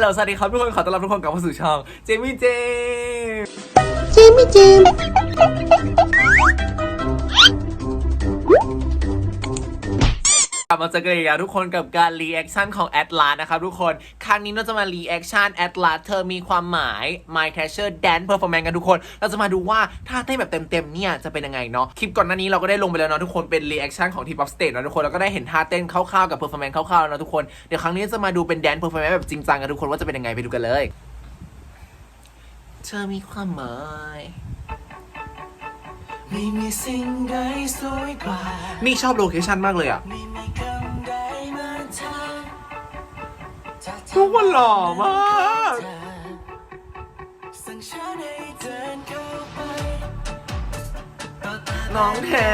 ฮัลโหลสวัสดีครับทุกคนขอต้อนรับทุกคนกลับมาสู่ช่องเจมี่เจมเจมี่เจม กลับมาเจอกันอีกแล้วทุกคนกับการรีแอคชั่นของแอดลาสนะครับทุกคน ครั้งนี้เราจะมารีแอคชั่นแอดลาสเธอมีความหมาย My c a s h e r Dance Performance กันทุกคน เราจะมาดูว่าท่าเต้นแบบเต็มๆเนี่ยจะเป็นยังไงเนาะ คลิปก่อนหน้านี้เราก็ได้ลงไปแล้วเนาะทุกคนเป็นรีแอคชั่นของทีป๊อปสเตจนะทุกคนแล้วก็ได้เห็นท่าเต้นคร่าวๆกับ performance คร่าวๆแล้วนะทุกคน เดี๋ยวครั้งนี้จะมาดูเป็น dance performance แบบจริงจังกันทุกคนว่าจะเป็นยังไงไปดูกันเลย เธอมีความหมายไม่มีสิ่งใดสวยกว่านี่ชอบโลเคชั่นมากเลยอะ ถ้าเธทุกคนหล่อมากน้องแท้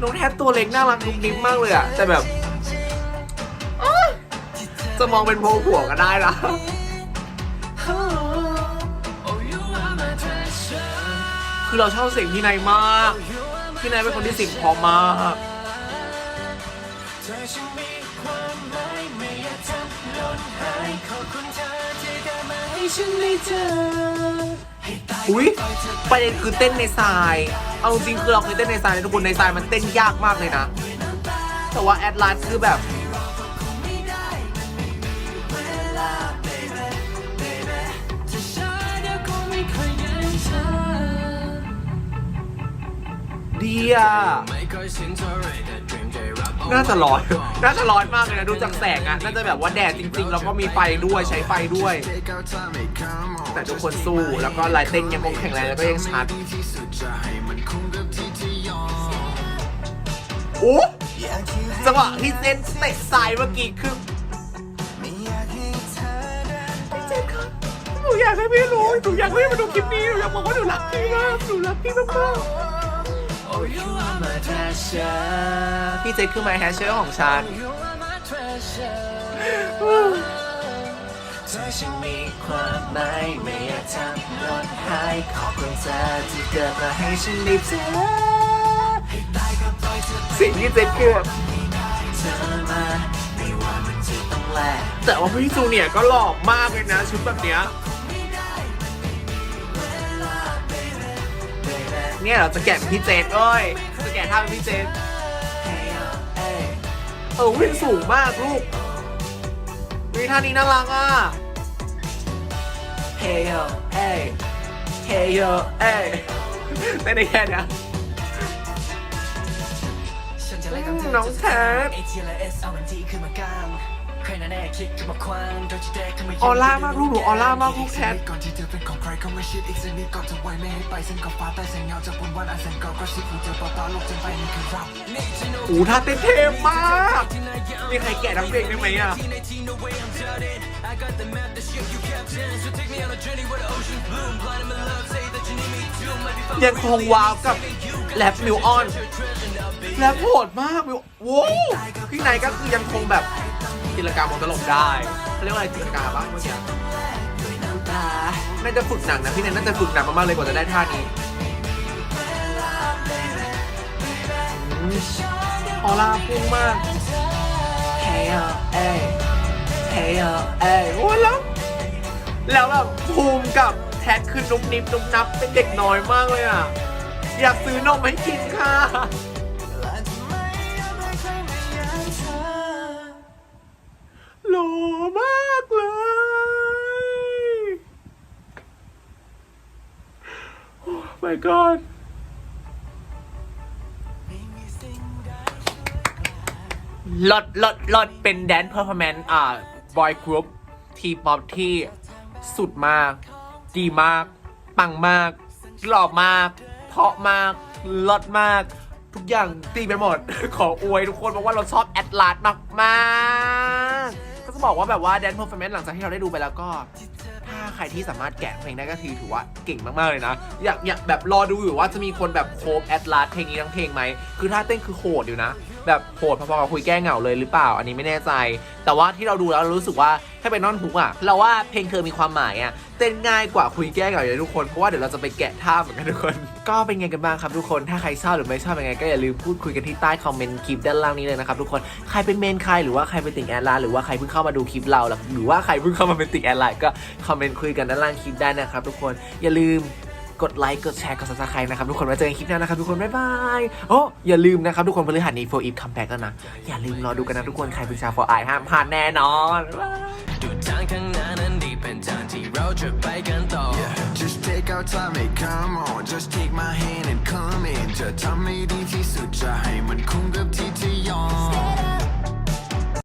น้องแท้ตัวเล็กน่ารักนุ่มนิ่มมากเลยอะแต่แบบจะมองเป็นโพหัวก็ได้นะคือเราชอบเสียงพี่นายมาก พี่นายเป็นคนที่เสียงพอมาก เธอฉันมีความหมายไม่อยากทำหล่นหายขอบคุณเธอที่เกิดมาให้ฉันได้เจออุ้ยประเด็นคือเต้นในทราย เอาจริงคือเราเคยเต้นในทรายนะทุกคนในทรายมันเต้นยากมากเลยนะ แต่ว่าแอดลาสคือแบบดีอะ น่าจะร้อน น่าจะร้อนมากเลยนะ ดูจากแสงอะน่าจะแบบว่าแดดจริง ๆ แล้วก็มีไฟด้วยใช้ไฟด้วย แต่ทุกคนสู้แล้วก็ลายเต้นยังคงแข็งแรงแล้วก็ยังชัดที่สุดจะให้มันคงกับที่ที่ยอมโอ้จังหวะที่เต้นเตะทรายเมื่อกี้คือหนูอยากให้พี่รู้หนูอยากให้มาดูคลิปนี้หนูอยากบอกว่าหนูรักพี่มากหนูรักพี่มากๆ พี่เจนคือ my hasher ของฉัน You are my treasure เธอฉันมีความหมายไม่อยากทำหล่นหายขอบคุณเธอที่เกิดมาให้ฉันได้เจอให้ตายก็ปล่อยเธอสิ่งที่เจนคือแบบเธอมาไม่ว่ามันจะต้องแลกแต่ว่าพี่จูเนียร์ก็หล่อมากเลยนะชุดแบบเนี้ย เนี่ยเราจะแกะเป็นพี่เจนเอ้ยจะแกะท่าเป็นพี่เจนเออวิ่งสูงมากลูกวิท่านี้น่ารักอะเฮ้ยเอ้ยเฮโยเอ้ยไม่ได้แค่เนี้ยฉันจะไล่กับเธอน้องแท้เอทีและเอสเอามันทีขึ้นมากลางใครแน่ๆคิดขึ้นมาควางโดนที่แดกขึ้นมาออร่ามากลูกหนูออร่ามากลูกแคทก่อนที่เธอเป็นของใครก็ไม่ชิดอีกสักนิดก่อนจะไว้ไม่ให้ไปเส้นกับฟ้าใต้แสงเงาจากบนวันอันแสนเก่าก็ชิดหูเจอเปล่าๆโลกจนไปนี่คือเราโอ้ท่าเต้นเท่มากมีใครแกะทั้งเพลงได้ไหมอะยังคงว้าวกับแรปมิวออนแรปโหดมากมิวโว้วพี่นายก็คือยังคงแบบ จินตการมองตลกได้เขาเรียกว่าอะไรจินตการบ้างเมื่อกี้น่าจะฝึกหนังนะพี่นยน่าจะฝึกหนังมากๆเลยกว่าจะได้ท่านี้ออร่าพุ่งมากเฮ้ยเอ้ยเฮ้ยเอ้ยโอ้ยแล้ว แล้วแบบภูมิกับแท็กคือนุ่มนิ่มนุ่มนับเป็นเด็กน้อยมากเลยอะ อยากซื้อนมให้กินค่ะ my god ลดลดลดเป็นแดนเพอร์ฟอร์แมนซ์อ่าบอยกรุ๊ปทีป๊อปที่สุดมาก ดีมาก ปังมาก หล่อมาก เพาะมากลดมาก ทุกอย่างตีไปหมด ขออวยทุกคนบอกว่าเราชอบแอดลาสมากมากๆก็จะบอกว่าแบบว่าแดนเพอร์ฟอร์แมนซ์หลังจากที่เราได้ดูไปแล้วก็ ใครที่สามารถแกะเพลงได้ก็คือถือว่าเก่งมากๆเลยนะ อยากอยากแบบรอดูอยู่ว่าจะมีคนแบบโคฟแอดลาสเพลงนี้ทั้งเพลงไหมคือถ้าเต้นคือโหดอยู่นะ แบบโหดพอๆกับคุยแก้เหงาเลยหรือเปล่า อันนี้ไม่แน่ใจ แต่ว่าที่เราดูแล้วเรารู้สึกว่าถ้าเป็นนอนฮุกอะเราว่าเพลงเธอมีความหมายอะเต้นง่ายกว่าคุยแก้เหงาอยู่แล้วทุกคนเพราะว่าเดี๋ยวเราจะไปแกะท่าเหมือนกันทุกคน ก็เป็นไงกันบ้างครับทุกคนถ้าใครชอบหรือไม่ชอบยังไงก็อย่าลืมพูดคุยกันที่ใต้คอมเมนต์คลิปด้านล่างนี้เลยนะครับทุกคนใครเป็นเมนใครหรือว่าใครเป็นติ่งแอดไลน์หรือว่าใครเพิ่งเข้ามาดูคลิปเราหรือว่าใครเพิ่งเข้ามาเป็นติ่งแอดไลน์ก็คอมเมนต์คุยกันด้านล่างคลิปได้นะครับทุกคนอย่าลืม กดไลค์กดแชร์กด subscribe นะครับทุกคนไว้เจอกันคลิปหน้านะครับทุกคนบ๊ายบายโอ้อย่าลืมนะครับทุกคนพฤหัสนี้ for if come back แล้วนะ อย่าลืมรอดูกันนะทุกคนใครเป็นชาว for i ห้ามพลาดแน่นอนดูทางข้างหน้านั้นดีเป็นทางที่เราจะไปกันต่อ Just take our time, hey, come on. Just take my hand and come in. จะทำให้ดีที่สุดจะให้มันคุ้มกับที่จะยอม